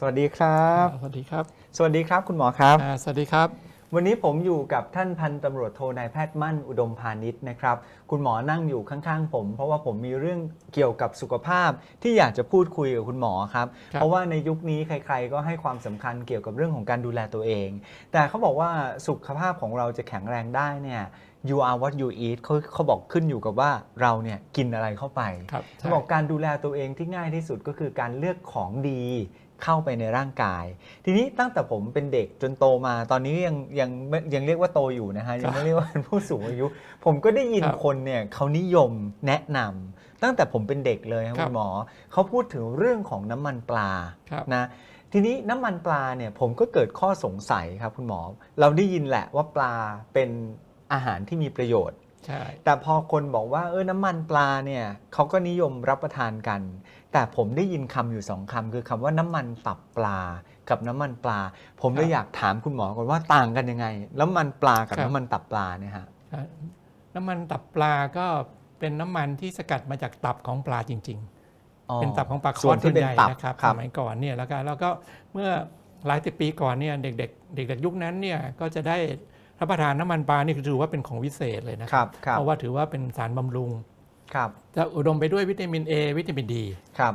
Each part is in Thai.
สวัสดีครับ สวัสดีครับ สวัสดีครับคุณหมอครับอ่าสวัสดีครับ วันนี้ผมอยู่กับท่านพันตำรวจโทนายแพทย์มั่นอุดมพาณิชย์นะครับ คุณหมอนั่งอยู่ข้างๆผม เพราะว่าผมมีเรื่องเกี่ยวกับสุขภาพที่อยากจะพูดคุยกับคุณหมอครับครับเพราะว่าในยุคนี้ใคร ๆ ก็ให้ความสำคัญเกี่ยวกับเรื่องของการดูแลตัวเอง แต่เขาบอกว่าสุขภาพของเราจะแข็งแรงได้เนี่ย you are what you eat เขาเขาบอกขึ้นอยู่กับว่าเราเนี่ยกินอะไรเข้าไปครับเขาบอกการดูแลตัวเองที่ง่ายที่สุดก็คือการเลือกของดี เข้าไปในร่างกาย ทีนี้ตั้งแต่ผมเป็นเด็กจนโตมาตอนนี้ยังยังไม่ยังเรียกว่าโตอยู่นะฮะยังไม่เรียกว่าเป็นผู้สูงอายุ ผมก็ได้ยินครับคนเนี่ยเขานิยมแนะนำตั้งแต่ผมเป็นเด็กเลยครับครับคุณหมอเขาพูดถึงเรื่องของน้ำมันปลาครับนะทีนี้น้ำมันปลาเนี่ยผมก็เกิดข้อสงสัยครับคุณหมอ เราได้ยินแหละว่าปลาเป็นอาหารที่มีประโยชน์ใช่แต่พอคนบอกว่าเออน้ำมันปลาเนี่ยเขาก็นิยมรับประทานกัน แต่ผมได้ยินคำอยู่สองคำคือคำว่าน้ำมันตับปลากับน้ำมันปลา ผมเลยอยากถามคุณหมอก่อนว่าต่างกันยังไง น้ำมันปลากับน้ำมันตับปลาเนี่ยฮะอ่าน้ำมันตับปลาก็เป็นน้ำมันที่สกัดมาจากตับของปลาจริงอ๋อๆเป็นตับของปลาคส่อวนสที่ส่วนเป็นใหญ่ตับนะครับครัสบมัยก่อนเนี่ยแล้วก็แล้วก็เมื่อหลายสิบปีก่อนเนี่ยเด็กๆเด็กๆยุคนั้นเนี่ยก็จะได้รับประทานน้ำมันปลานี่คือถือว่าเป็นของวิเศษเลยนะคครัรับบครับเพราะว่าถือว่าเป็นสารบำรุง ครับจะอุดมไปด้วยวิตามิน A วิตามินดีครับ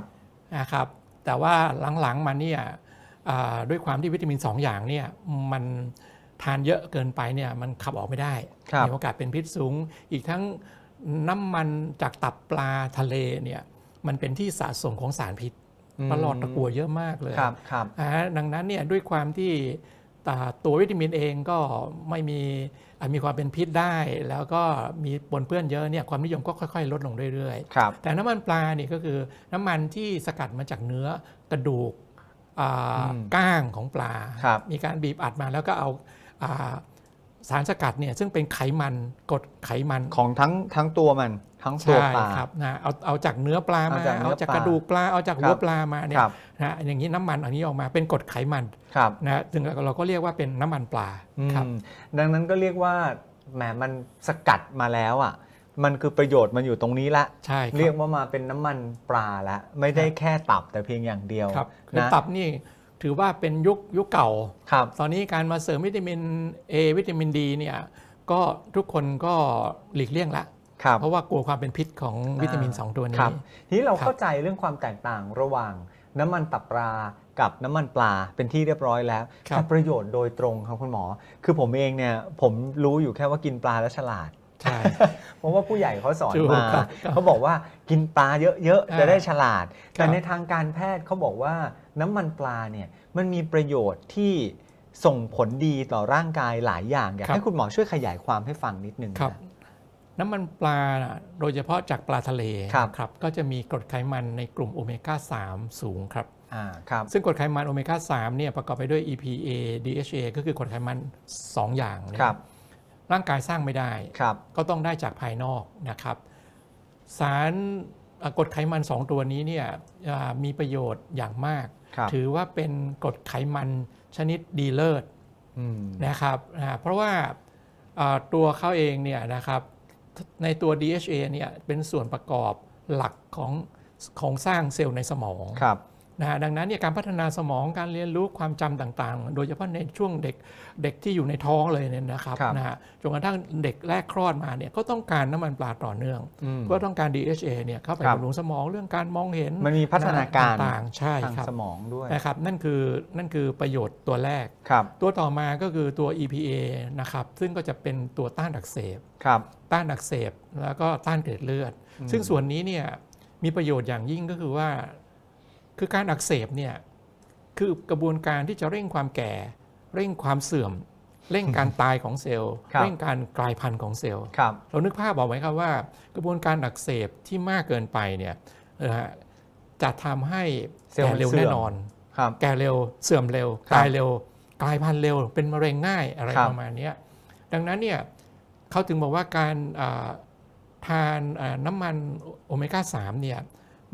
นะครับแต่ว่าหลังๆมาเนี่ยอ่าด้วยความที่วิตามิน 2 อย่างเนี่ยมันทานเยอะเกินไปเนี่ยมันขับออกไม่ได้ครับมีโอกาสเป็นพิษสูง อีกทั้งน้ำมันจากตับปลาทะเลเนี่ยมันเป็นที่สะสมของสารพิษปลอดตะกัวเยอะมากเลยครับครับอ่าดังนั้นเนี่ยด้วยความที่อ่า ตัววิตามินเองก็ไม่มีอ่ามีความเป็นพิษได้ แล้วก็มีปนเปื้อนเยอะเนี่ยความนิยมก็ค่อยๆ ลดลงเรื่อยๆครับแต่น้ำมันปลานี่ก็คือน้ำมันที่สกัดมาจากเนื้อกระดูกอ่าอืมก้างของปลาครับมีการบีบอัดมาแล้วก็เอาอ่าสารสกัดเนี่ยซึ่งเป็นไขมันกรดไขมันของทั้งทั้งตัวมัน ทั้งตัวใช่ปลาครับนะเอาเอาจากเนื้อปลามาเอาจากเนื้อเอาจากปลากระดูกปลาเอาจากคหัรัวบปลามาเนี่คยรับนะอย่างนี้น้ำมันอันนี้ออกมาเป็นกรดไขมันครับนะซึ่งเราก็เรียกว่าเป็นน้ำมันปลาอืครับมดังนั้นก็เรียกว่าแหมมันสกัดมาแล้วอะมันคือประโยชน์มันอยู่ตรงนี้ละใช่คเรียรักบว่ามาเป็นน้ำมันปลาแล้วไม่ได้แค่ตับแต่เพียงอย่างเดียวครับคือนะตับนี่ถือว่าเป็นยุคยุคเก่าครับตอนนี้การมาเสริมวิตามิน A วิตามินดีเนี่ยก็ทุกคนก็หลีกเลี่ยงละครับ เพราะว่ากลัวความเป็นพิษของวิตามินอ่า2ตัวคนี้รับทีนี้เราครับเข้าใจเรื่องความแตกต่างระหว่างน้ำมันตับปลากับน้ำมันปลาเป็นที่เรียบร้อยแล้วครับแต่ประโยชน์โดยตรงครับคุณหมอ คือผมเองเนี่ยผมรู้อยู่แค่ว่ากินปลาแล้วฉลาดใช่เพราะว่าผู้ใหญ่เขาสอนถูกมาครับเขาบอกว่ากินปลาเยอะๆอ่าจะได้ฉลาดครับแต่ในทางการแพทย์เขาบอกว่าน้ำมันปลาเนี่ยมันมีประโยชน์ที่ส่งผลดีต่อร่างกายหลายอย่างอยากครับให้คุณหมอช่วยขยายความให้ฟังนิดนึงครับ นะน้ำมันปลาน่ะโดยเฉพาะจากปลาทะเลครับนะครับก็จะมีกรดไขมันในกลุ่มโอเมก้า 3 สูงครับอ่าครับซึ่งกรดไขมันโอเมก้า 3 เนี่ยประกอบไปด้วย EPA DHA ก็คือกรดไขมัน 2 อย่างเนี่ยครับร่างกายสร้างไม่ได้ครับก็ต้องได้จากภายนอกนะครับ สารเอ่อกรดไขมัน 2 ตัวนี้เนี่ยอ่ามีประโยชน์อย่างมากครับถือว่าเป็นกรดไขมันชนิดดีเลิศอืมนะครับอ่าเพราะว่าอ่าตัวเขาเองเนี่ยนะครับ ในตัว DHA เนี่ยเป็นส่วนประกอบหลักของของสร้างเซลล์ในสมองครับ นะฮะดังนั้นเนี่ยการพัฒนาสมองการเรียนรู้ความจำต่างๆ โดยเฉพาะในช่วงเด็กเด็กที่อยู่ในท้องเลยเนี่ยนะครับครับนะฮะจนกระทั่งเด็กแรกคลอดมาเนี่ยก็ต้องการน้ำมันปลาต่อเนื่องอืมเพื่อต้องการ DHA เนี่ยเข้าไปครับบำรุงสมองเรื่องการมองเห็น มันมีพัฒนาการต่างๆใช่ทางครับสมองด้วยนะครับนั่นคือนั่นคือประโยชน์ตัวแรกครับตัวต่อมาก็คือตัว EPA นะครับซึ่งก็จะเป็นตัวต้านอักเสบครับต้านอักเสบแล้วก็ต้านเกล็ดเลือดอืมซึ่งส่วนนี้เนี่ยมีประโยชน์อย่างยิ่งก็คือว่า คือการอักเสบเนี่ยคือกระบวนการที่จะเร่งความแก่ เร่งความเสื่อม เร่งการตายของเซลล์ครับเร่งการกลายพันธุ์ของเซลล์ครับเรานึกภาพบอกไว้ครับว่า กระบวนการอักเสบที่มากเกินไปเนี่ยนะฮะจะทำให้เซลล์แก่เร็วเสื่อมแน่นอนครับแก่เร็วเสื่อมเร็วครับตายเร็ว กลายพันธุ์เร็ว เป็นมะเร็งง่ายอะไรครับประมาณเนี้ยดังนั้นเนี่ยเขาถึงบอกว่าการอ่าทานอ่าน้ำมันโอเมก้า3เนี่ย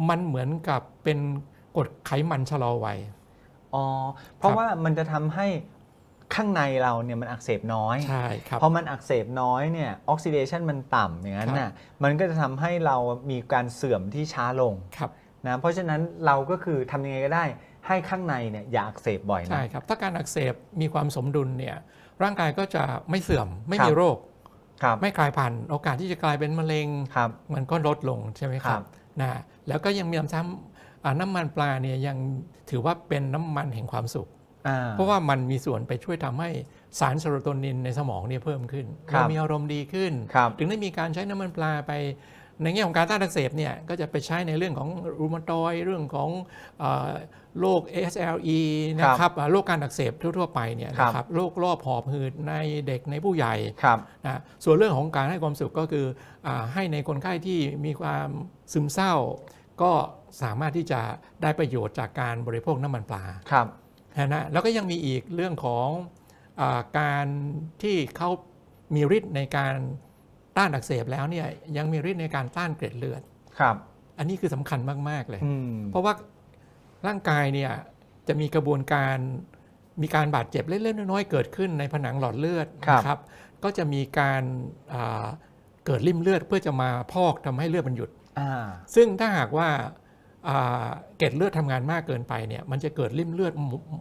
มันเหมือนกับเป็น กรดไขมันชะลอวัยอ๋อเพราะครับว่ามันจะทำให้ข้างในเราเนี่ยมันอักเสบน้อยใช่ครับพอมันอักเสบน้อยเนี่ยออกซิเดชันมันต่ำอย่างนั้นครับน่ะมันก็จะทำให้เรามีการเสื่อมที่ช้าลงครับนะเพราะฉะนั้นเราก็คือทำยังไงก็ได้ให้ข้างในเนี่ยอย่าอักเสบบ่อยนะใช่ครับถ้าการอักเสบมีความสมดุลเนี่ยร่างกายก็จะไม่เสื่อมไม่ครับมีโรคครับไม่กลายพันธุ์โอกาสที่จะกลายเป็นมะเร็งครับมันก็ลดลงใช่ไหมคครัรับบนะแล้วก็ยังมีน้ำซ้ำอ่า น้ำมันปลาเนี่ยยังถือว่าเป็นน้ำมันแห่งความสุขอ่าเพราะว่ามันมีส่วนไปช่วยทำให้สารเซโรโทนินในสมองเนี่ยเพิ่มขึ้นครับเรามีอารมณ์ดีขึ้นครับถึงได้มีการใช้น้ำมันปลาไป ในแง่ของการต้านอักเสบเนี่ยก็จะไปใช้ในเรื่องของรูมาตอยด์เรื่องของเอ่อโรค SLE นะครับอ่าโรคการอักเสบทั่ว ๆ ไปเนี่ยครับนะครับโรครอบหอบหืดในเด็กในผู้ใหญ่ครับนะส่วนเรื่องของการให้ความสุขก็คืออาให้ในคนไข้ที่มีความซึมเศร้า ก็สามารถที่จะได้ประโยชน์จากการบริโภคน้ำมันปลาครับนะแล้วก็ยังมีอีกเรื่องของอาการที่เขามีฤทธิ์ในการต้านอักเสบแล้วเนี่ยยังมีฤทธิ์ในการต้านเกล็ดเลือดครับ อันนี้คือสำคัญมาก ๆ เลยอืมเพราะว่าร่างกายเนี่ยจะมีกระบวนการมีการบาดเจ็บเล็กๆน้อยๆเกิดขึ้นในผนังหลอดเลือดครับนะครับ ก็จะมีการอ่าเกิดริ่มเลือดเพื่อจะมาพอกทำให้เลือดมันหยุดอ่า ซึ่งถ้าหากว่าอ่าเกล็ดเลือดทำงานมากเกินไปเนี่ยมันจะเกิดริ่มเลือด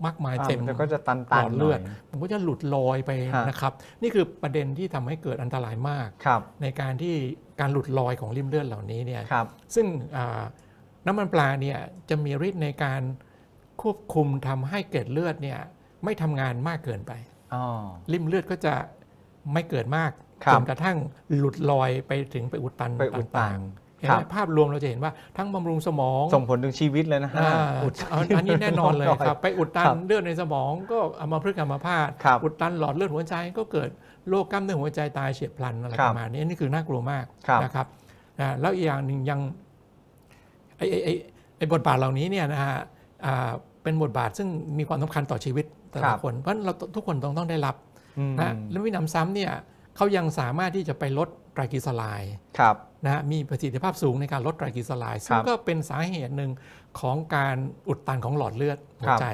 มากมายเต็มอ่ามันก็จะตันหลตันอดเลือดหน่ยมันก็จะหลุดลอยไปฮะนะครับ นี่คือประเด็นที่ทำให้เกิดอันตรายมากครับในการที่การหลุดลอยของริ่มเลือดเหล่านี้เนี่ยครับซึ่งอ่าน้ำมันปลาเนี่ยจะมีฤทธิ์ในการควบคุมทำให้เกล็ดเลือดเนี่ยไม่ทำงานมากเกินไปอ๋อริ่มเลือดก็จะไม่เกิดมากครับจนกระทั่งหลุดลอยไปถึงไปอุดตันไปอุดตันต่างๆ เห็นครัไหมบภาพรวมเราจะเห็นว่าทั้งบำรุงสมองส่งผลถึงชีวิตเลยนะฮะอ่าอุดอันอันนี้แน่นอนเลยครับ ไปอุดตันครับเลือดในสมองก็อัมพฤกษ์อัมพาตครับอุดตันหลอดเลือดหัวใจก็เกิดโรคกล้ามเนื้อหัวใจตายเฉียบพลันอะไรครัปบระมาณนี้นี่คือน่ากลัวมากครับนะครับนะแล้วอีกอย่างหนึ่งยังไอ้ไอ้ไอ้ไอ้บทบาทเหล่านี้เนี่ยนะฮะอ่าเป็นบทบาทซึ่งมีความสำคัญต่อชีวิตแต่ครัละบคนเพราะฉะนั้นเราทุกคนต้องต้องได้รับอืมนะแล้วมีหนำซ้ำเนี่ย เขายังสามารถที่จะไปลดไตรกลีเซอไรด์ครับนะฮะมีประสิทธิภาพสูงในการลดไตรกลีเซอไรด์ซึ่คงรับก็เป็นสาเหตุหนึ่งของการอุดตันของหลอดเลือดหัควรับใจ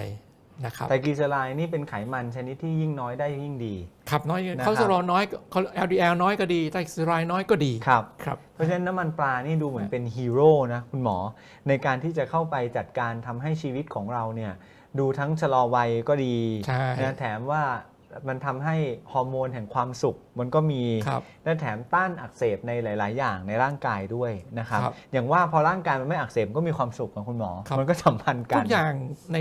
นะครับไตรกลีเซอไรด์นี่เป็นไขมันชนิดที่ยิ่งน้อยได้ยิ่งดีขับน้อยนะครับคอเลสเตอรอลน้อยก็ LDL น้อยก็ดีไตรกลีเซอไรด์น้อยก็ดีครับครับเพราะฉะนั้นน้ำมันปลานี่ดูเหมือนเป็นฮีโร่นะคุณหมอ ในการที่จะเข้าไปจัดการทำให้ชีวิตของเราเนี่ยดูทั้งชะลอวัยก็ดีใช่นะแถมว่ามันทำให้ฮอร์โมนแห่งความสุข มันก็มีครับและแถมต้านอักเสบในหลาย ๆ อย่างในร่างกายด้วยนะครับครับอย่างว่าพอร่างกายมันไม่อักเสบก็มีความสุขของคุณหมอครับมันก็สัมพันธ์กัทุนกอย่างใน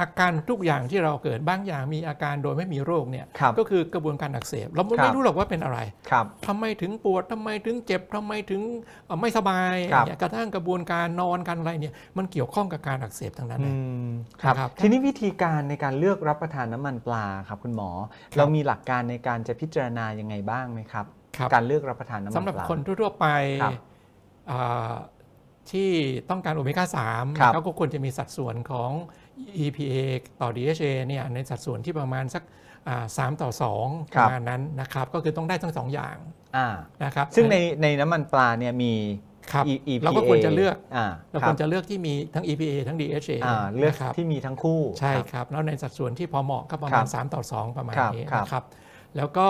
อาการทุกอย่างที่เราเกิดบางอย่างมีอาการโดยไม่มีโรคเนี่ยครับก็คือกระบวนการอักเสบ เราครัไม่บรู้หรอกว่าเป็นอะไรครับทำไมถึงปวดทำไมถึงเจ็บทำไมถึงเอ่อไม่สบายครับเนี่ยกระทั่งกระบวนการนอนกันอะไรเนี่ยมันเกี่ยวข้องกับการอักเสบทั้งนั้นอืเลยมครับนะครับทีนี้วิธีการในการเลือกรับประทานน้ำมันปลาครับคุณหมอครับเรามีหลักการในการจะพิจารณายังไงบ้างไหมครับ ครับ การเลือกรับประทานน้ำมันปลาสำหรับคนทั่วๆไปครับอ่าที่ต้องการโอเมก้า3ครับเขาก็ควรจะมีสัดส่วนของ EPA ต่อ DHA เนี่ยในสัดส่วนที่ประมาณสักอ่า3ต่อ 2 คปรับ ระมาณนั้นนะครับก็คือต้องได้ทั้งสองอย่างอ่า นะครับซึ่งในในน้ำมันปลาเนี่ยมี ครับ E- EPA เราก็ควรจะเลือก อ่าเราคควรัรจะเลือกที่มีทั้ง EPA ทั้ง DHA อ่าเลือกนะครับ ที่มีทั้งคู่ ใช่ครับครับ แล้วในสัดส่วนที่พอเหมาะก็ประมาณ ครับ3 ต่อ 2 ประมาณครับนี้ครับนะครับ แล้วก็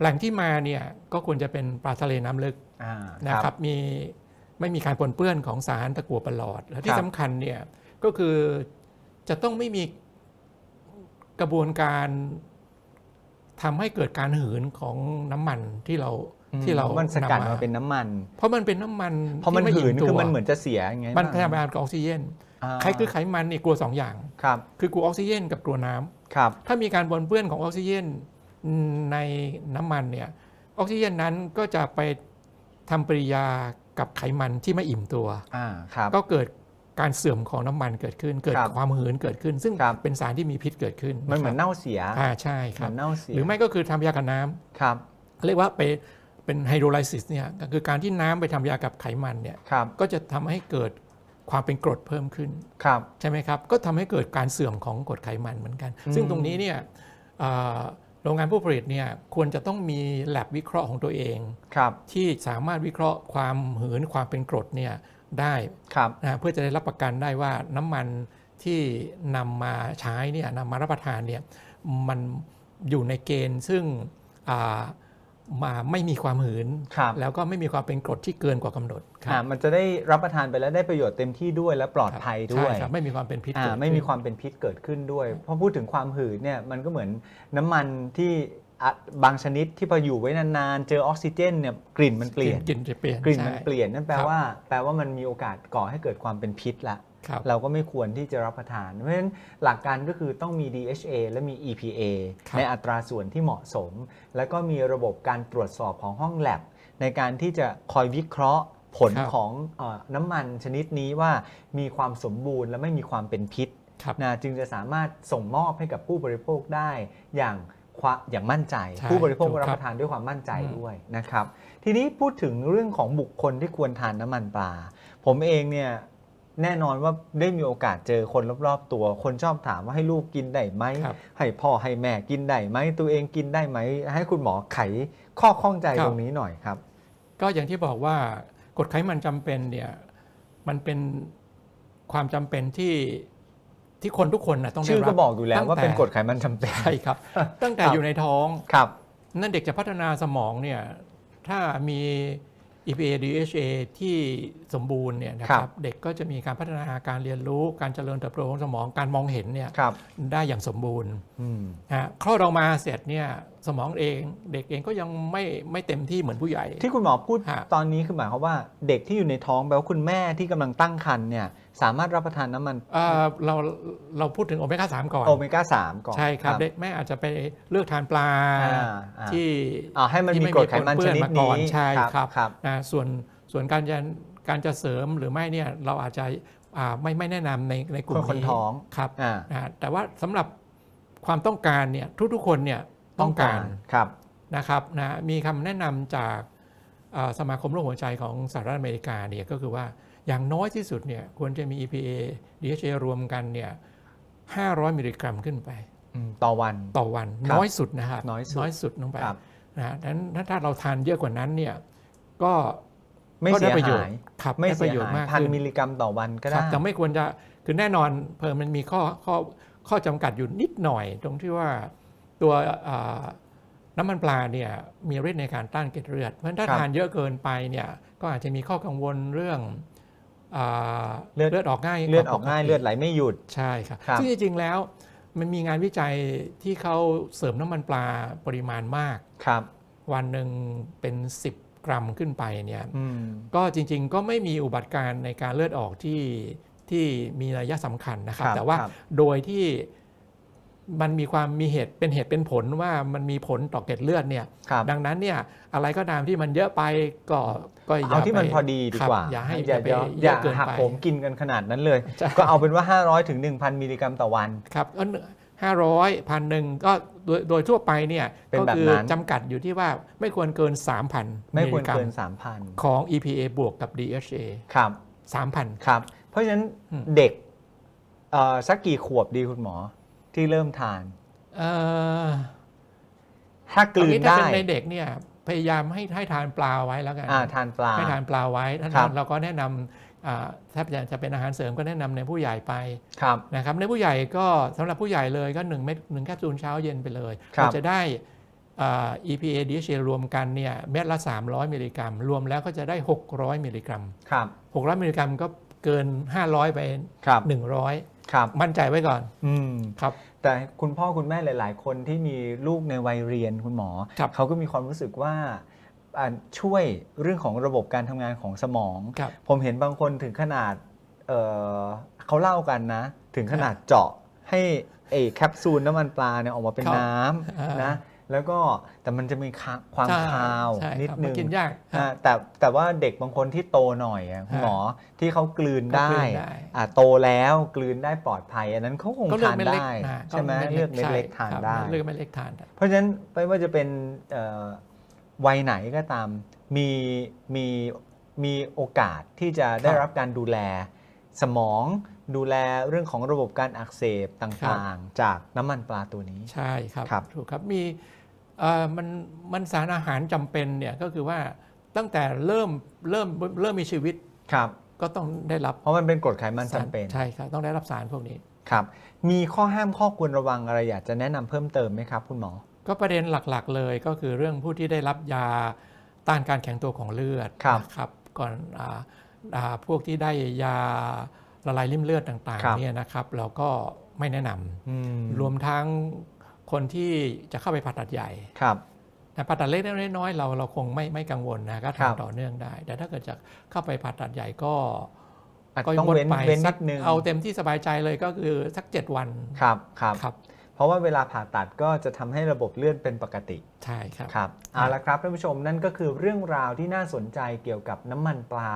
แหล่งที่มาเนี่ยก็ควรจะเป็นปลาทะเลน้ำลึกอ่านะครับมีไม่มีการปนเปื้อนของสารตะกั่วประหลอด และที่ครับสำคัญเนี่ยก็คือจะต้องไม่มีกระบวนการทำให้เกิดการหืนของน้ำมันที่เราอืมที่เรามันสกัดนำมาเป็นน้ำมัน เพราะมันเป็นน้ำมันพอมันที่ไหืนตัวคือมันเหมือนจะเสียอย่างเงี้ยมันพยายามกับออกซิเจนอ่าใครคือไขมันนี่กลัวสองอย่างครับคือกลัวออกซิเจนกับกลัวน้ำครับถ้ามีการปนเปื้อนของออกซิเจน ในน้ำมันเนี่ยออกซิเจนนั้นก็จะไปทำปฏิกิริยากับไขมันที่ไม่อิ่มตัวอ่าครับก็เกิดการเสื่อมของน้ำมันเกิดขึ้น เกิดครับความหืนเกิดขึ้น ซึ่งครับเป็นสารที่มีพิษเกิดขึ้น มันเหมือนะครับเน่าเสียอ่าใช่คเหรัมืบอนเน่าเสียหรือไม่ก็คือทำยากับน้ำครับ เรียกว่าไปเป็นไฮโดรไลซิสเนี่ยก็คือการที่น้ำไปทำยากับไขมันเนี่ยครับก็จะทำให้เกิดความเป็นกรดเพิ่มขึ้นครับใช่ไหมครับ ก็ทำให้เกิดการเสื่อมของกรดไขมันเหมือนกันอืมซึ่งตรงนี้เนี่ยเอ่อ โรงงานผู้ผลิตเนี่ยควรจะต้องมีแลบวิเคราะห์ของตัวเองครับที่สามารถวิเคราะห์ความหืนความเป็นกรดเนี่ยได้ครับนะเพื่อจะได้รับประกันได้ว่าน้ำมันที่นำมาใช้เนี่ยนำมารับประทานเนี่ยมันอยู่ในเกณฑ์ซึ่งอ่า มาไม่มีความหืน ครับแล้วก็ไม่มีความเป็นกรดที่เกินกว่ากำหนดครัอ่าบมันจะได้รับประทานไปแล้วได้ประโยชน์เต็มที่ด้วยและปลอดภัยด้วยใช่ครับไม่มีความเป็นพิษอ่าเกิดไม่มีขึ้น ความเป็นพิษเกิดขึ้นด้วยเพราะพูดถึงความหืดเนี่ยมันก็เหมือนน้ำมันที่อะบางชนิดที่พออยู่ไว้นานๆเจอออกซิเจนเนี่ยกลิ่นมันเปลี่ยน กลิ่นจะเปลี่ยนกลิ่นมันใช่ เปลี่ยนนั่นแปลครับ ว่า แปลว่ามันมีโอกาสก่อให้เกิดความเป็นพิษละครับ เราก็ไม่ควรที่จะรับประทาน เพราะฉะนั้นหลักการก็คือต้องมี DHA และมี EPA ครับในอัตราส่วนที่เหมาะสม แล้วก็มีระบบการตรวจสอบของห้องแลบในการที่จะคอยวิเคราะห์ผลครับของเออน้ำมันชนิดนี้ว่ามีความสมบูรณ์และไม่มีความเป็นพิษครับนะจึงจะสามารถส่งมอบให้กับผู้บริโภคได้อย่างควอย่างมั่นใจใช่ผู้บริโภคถูกก็รับครับประทานด้วยความมั่นใจอืมด้วยนะครับ ทีนี้พูดถึงเรื่องของบุคคลที่ควรทานน้ำมันปลา ผมเองเนี่ย แน่นอนว่าได้มีโอกาสเจอคนรอบๆตัว คนชอบถามว่าให้ลูกกินได้ไหม ครับให้พ่อให้แม่กินได้ไหม ตัวเองกินได้ไหม ให้คุณหมอไขข้อข้องใจครับ ตรงนี้หน่อยครับ ก็อย่างที่บอกว่ากรดไขมันจำเป็นเนี่ยมันเป็นความจำเป็นที่ที่คนทุกคนนะต้องได้ชื่อรับก็บอกอยู่แล้วตั้งว่าเป็นแต่กรดไขมันจำเป็น ใช่ครับ ตั้งแต่ครับ อยู่ในท้อง ครับ นั่นเด็กจะพัฒนาสมองเนี่ยถ้ามี EPA DHA ที่สมบูรณ์เนี่ยนะคครัรับบเด็กก็จะมีการพัฒนาการเรียนรู้การเจริญเติบโตของสมองการมองเห็นเนี่ยครับได้อย่างสมบูรณ์อืมฮะคลอดออกมาเสร็จเนี่ยสมองเองเด็กเองก็ยังไม่ไม่เต็มที่เหมือนผู้ใหญ่ ที่คุณหมอพูดฮะตอนนี้คือหมายความว่าเด็กที่อยู่ในท้องแปลว่าคุณแม่ที่กำลังตั้งครรภ์เนี่ย สามารถรับประทานน้ำมันเอ่อเราเราพูดถึงโอเมก้าสามก่อน โอเมก้า3ก่อน ใช่ครับเด็กแม่อาจจะไปเลือกทานปลาอ่าอ่าที่อ่าให้มันที่มีไม่กรดไขมันมีปนเปื้ชอนนิดมาก่นี้อนใช่ครับครับนะส่วนส่วนการจะการจะเสริมหรือไม่เนี่ยเราอาจจะอ่าไม่ไม่แนะนำในในกลุ่มคนนี้ท้องครับอ่านะแต่ว่าสำหรับความต้องการเนี่ยทุกๆคนเนี่ยต้องการครับนะครับนะมีคำแนะนำจากอ่าสมาคมโรคหัวใจของสหรัฐอเมริกาเนี่ยก็คือว่า อย่างน้อยที่สุดเนี่ยควรจะมี EPA DHA รวมกันเนี่ย500 มิลลิกรัมขึ้นไปอืมต่อวันต่อวันครับน้อยสุดนะครับน้อยสุดน้อยสุดลงไปครับนะฮะดังนั้นถ้าถ้าเราทานเยอะกว่านั้นเนี่ยก็ไม่ก็เสีได้ยประโยชหายน์ครับไม่ได้ปเสียระโยชน์หายมากพันขึ้นมิลลิกรัมต่อวันก็คได้รับแต่ไม่ควรจะคือแน่นอนเพิ่มมันมีข้อข้อข้อจำกัดอยู่นิดหน่อย ตรงที่ว่าตัวอ่าน้ำมันปลาเนี่ยมีฤทธิ์ในการต้านเกล็ดเลือด เพราะฉะนั้นถ้าครับทานเยอะเกินไปเนี่ยก็อาจจะมีข้อกังวลเรื่องอ่า เลือดเลือดออกง่ายเลือดออกว่ปติง่ายเลือดไหลไม่หยุดใช่ครับครับซึ่งจริงๆแล้วมันมีงานวิจัยที่เขาเสริมน้ำมันปลาปริมาณมากครับ วันหนึ่งเป็น 10 กรัมขึ้นไปเนี่ยอืมก็จริงๆก็ไม่มีอุบัติการณ์ในการเลือดออกที่ที่มีนัยสำคัญนะครับครับแต่ว่าครับโดยที่ มันมีความมีเหตุเป็นเหตุเป็นผลว่ามันมีผลต่อเกล็ดเลือดเนี่ย ครับดังนั้นเนี่ยอะไรก็ตามที่มันเยอะไปก็ก็อย่าเอาที่มันไปพอดีดีครับกว่าอย่าให้อย่าไปอย่าเยอย่าอะเกินหักไปโหมกินกันขนาดนั้นเลย ใช่ ก็เอาเป็นว่า 500ถึง1,000 มิลลิกรัมต่อวัน ครับห้าร้อยพันหนึ่งก็โดยโดยทั่วไปเนี่ยเป็นก็แบบคืนั้น จำกัดอยู่ที่ว่าไม่ควรเกิน 3,000ไม่ควรลลิกรัเกิน 3,000 ของ EPA บวกกับ DHA ครับ 3,000 ครับ เพราะฉะนั้นอืม เด็กเอ่อสักกี่ขวบดีคุณหมอ ที่เริ่มทาน เอ่อถ้ากลืนเอางี้ถ้าได้ เป็นในเด็กเนี่ยพยายามให้ให้ทานปลาไว้แล้วกันอ่าทานปลา ให้ทานปลาไว้ถ้าครับเราก็แนะนำอ่าถ้าจะเป็นอาหารเสริมก็แนะนำในผู้ใหญ่ไปครับ นะครับในผู้ใหญ่ก็สำหรับผู้ใหญ่เลยก็1เม็ดหนึ่งแคปซูลเช้าเย็นไปเลยครับ เราจะได้อ่า EPA DHA รวมกันเนี่ยเม็ดละ 300 มิลลิกรัม รวมแล้วก็จะได้ 600 มิลลิกรัม ครับ600 มิลลิกรัมก็เกิน 500 ไป ครับ100 ครับ มั่นใจไว้ก่อน อืมครับ แต่คุณพ่อคุณแม่หลาย ๆ คนที่มีลูกในวัยเรียนคุณหมอ ครับเขาก็มีความรู้สึกว่าอ่าช่วยเรื่องของระบบการทำงานของสมอง ครับ ผมเห็นบางคนถึงขนาดเอ่อเขาเล่ากันนะ ถึงขนาดเจาะให้ไอ้แคปซูลน้ำมันปลาเนี่ยออกมาเป็นครับน้อ่าำนะ แล้วก็แต่มันจะมีคาความใช่คาวใช่นิดครับนึมันงกินยากอ่าแต่แต่ว่าเด็กบางคนที่โตหน่อยอะคุณหมอที่เขากลืนก็ได้กลืนได้อ่าโตแล้วกลืนได้ปลอดภัย อันนั้นเขาคงก็เลือกทานเม็ดเล็กได้นะใช่ไหมก็เลือกเม็ดเล็กใช่ทานครับได้เลือกเม็ดเล็กทานได้เพราะฉะนั้นไม่ว่าจะเป็นเอ่อวัยไหนก็ตามมีมีมีโอกาสที่จะได้ครับรับการดูแลสมองดูแลเรื่องของระบบการอักเสบต่างๆ จากน้ำมันปลาตัวนี้ ใช่ครับครับถูกครับมีเอ่อ มันมันสารอาหารจำเป็นเนี่ยก็คือว่าตั้งแต่เริ่มเริ่มเริ่มมีชีวิตครับ ก็ต้องได้รับ เพราะมันเป็นกรดไขมันสารจำเป็นใช่ครับต้องได้รับสารพวกนี้ครับ มีข้อห้ามข้อควรระวังอะไรอยากจะแนะนำเพิ่มเติมไหมครับ คุณหมอ ก็ประเด็นหลักๆ เลยก็คือเรื่องผู้ที่ได้รับยาต้านการแข็งตัวของเลือดครับนะครับก่อนอาอ่าพวกที่ได้ยาละลายริ่มเลือดต่างครับๆเนี่ยนะครับ เราก็ไม่แนะนำอืมรวมทั้ง คนที่จะเข้าไปผ่าตัดใหญ่ครับแต่ผ่าตัดเล็กๆน้อยๆเราเราคงไม่ไม่กังวลนะก็ครับทำต่อเนื่องได้ แต่ถ้าเกิดจะเข้าไปผ่าตัดใหญ่ก็อาจก็ต้องงดเว้นไปเว้นสันิกดนึงเอาเต็มที่สบายใจเลยก็คือสัก7วันครับครับครับ เพราะว่าเวลาผ่าตัดก็จะทำให้ระบบเลือดเป็นปกติใช่ครับครับเอาละครับท่านผู้ชมนั่นก็คือเรื่องราวที่น่าสนใจเกี่ยวกับน้ำมันปลา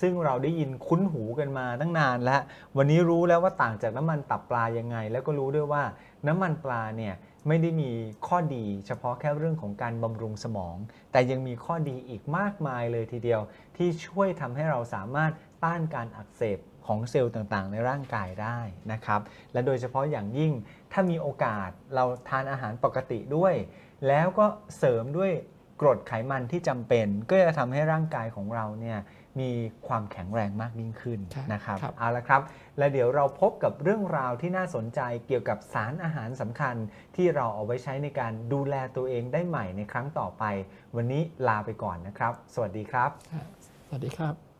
ซึ่งเราได้ยินคุ้นหูกันมาตั้งนานแล้ว วันนี้รู้แล้วว่าต่างจากน้ำมันตับปลายังไง แล้วก็รู้ด้วยว่าน้ำมันปลาเนี่ย ไม่ได้มีข้อดีเฉพาะแค่เรื่องของการบำรุงสมอง แต่ยังมีข้อดีอีกมากมายเลยทีเดียว ที่ช่วยทำให้เราสามารถต้านการอักเสบของเซลล์ต่างๆ ในร่างกายได้นะครับ และโดยเฉพาะอย่างยิ่งถ้ามีโอกาสเราทานอาหารปกติด้วย แล้วก็เสริมด้วยกรดไขมันที่จำเป็น ก็จะทำให้ร่างกายของเราเนี่ย มีความแข็งแรงมากยิ่งขึ้นใช่นะครับครับเอาละครับ และเดี๋ยวเราพบกับเรื่องราวที่น่าสนใจเกี่ยวกับสารอาหารสำคัญ ที่เราเอาไว้ใช้ในการดูแลตัวเองได้ใหม่ในครั้งต่อไป วันนี้ลาไปก่อนนะครับ สวัสดีครับ สวัสดีครับ